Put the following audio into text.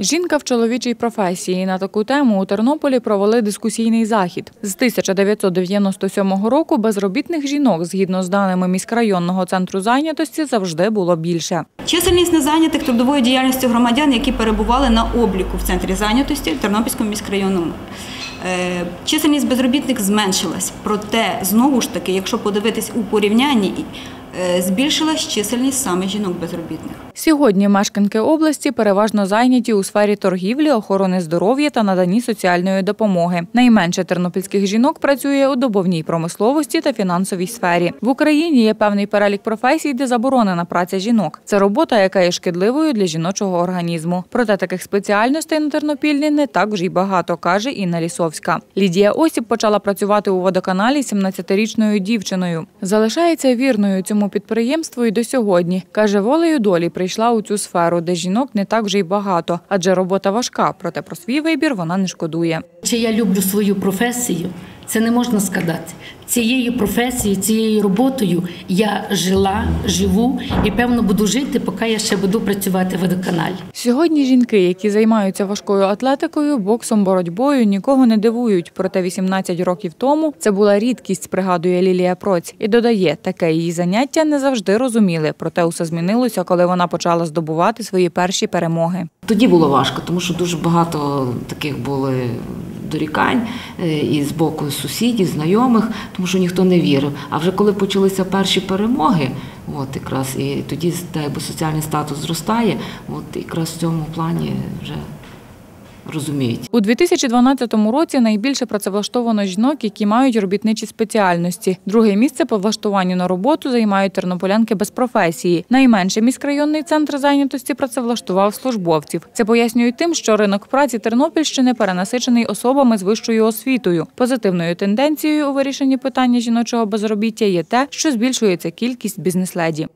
Жінка в чоловічій професії на таку тему у Тернополі провели дискусійний захід. З 1997 року безробітних жінок, згідно з даними міськрайонного центру зайнятості, завжди було більше. Чисельність незайнятих трудовою діяльністю громадян, які перебували на обліку в центрі зайнятості Тернопільському міськрайонному. Е, Чисельність безробітних зменшилась, проте знову ж таки, якщо подивитись у порівнянні, збільшилась чисельність саме жінок безробітних. Сьогодні мешканки області переважно зайняті у сфері торгівлі, охорони здоров'я та наданні соціальної допомоги. Найменше тернопільських жінок працює у добовній промисловості та фінансовій сфері. В Україні є певний перелік професій, де заборонена праця жінок. Це робота, яка є шкідливою для жіночого організму. Проте таких спеціальностей на Тернопільні не так вже й багато, каже Інна Лісовська. Лідія Осіп почала працювати у водоканалі 17-річною дівчиною. Залишається вірною цьому підприємству і до сьогодні. Каже, волею долі прийшла у цю сферу, де жінок не так вже й багато, адже робота важка. Проте про свій вибір вона не шкодує. Чи я люблю свою професію? Це не можна сказати. Цією професією, цією роботою я жила, живу і певно буду жити, поки я ще буду працювати в водоканалі. Сьогодні жінки, які займаються важкою атлетикою, боксом, боротьбою, нікого не дивують. Проте 18 років тому це була рідкість, пригадує Лілія Проць. І додає, таке її заняття не завжди розуміли. Проте усе змінилося, коли вона почала здобувати свої перші перемоги. Тоді було важко, тому що дуже багато таких були дорікань е, і з боку сусідів, знайомих, тому що ніхто не вірив. А вже коли почалися перші перемоги, от якраз і тоді якби соціальний статус зростає, от якраз в цьому плані вже розуміють. У 2012 році найбільше працевлаштовано жінок, які мають робітничі спеціальності. Друге місце по влаштуванню на роботу займають тернополянки без професії. Найменше міськрайонний центр зайнятості працевлаштував службовців. Це пояснюють тим, що ринок праці Тернопільщини перенасичений особами з вищою освітою. Позитивною тенденцією у вирішенні питання жіночого безробіття є те, що збільшується кількість бізнес-леді.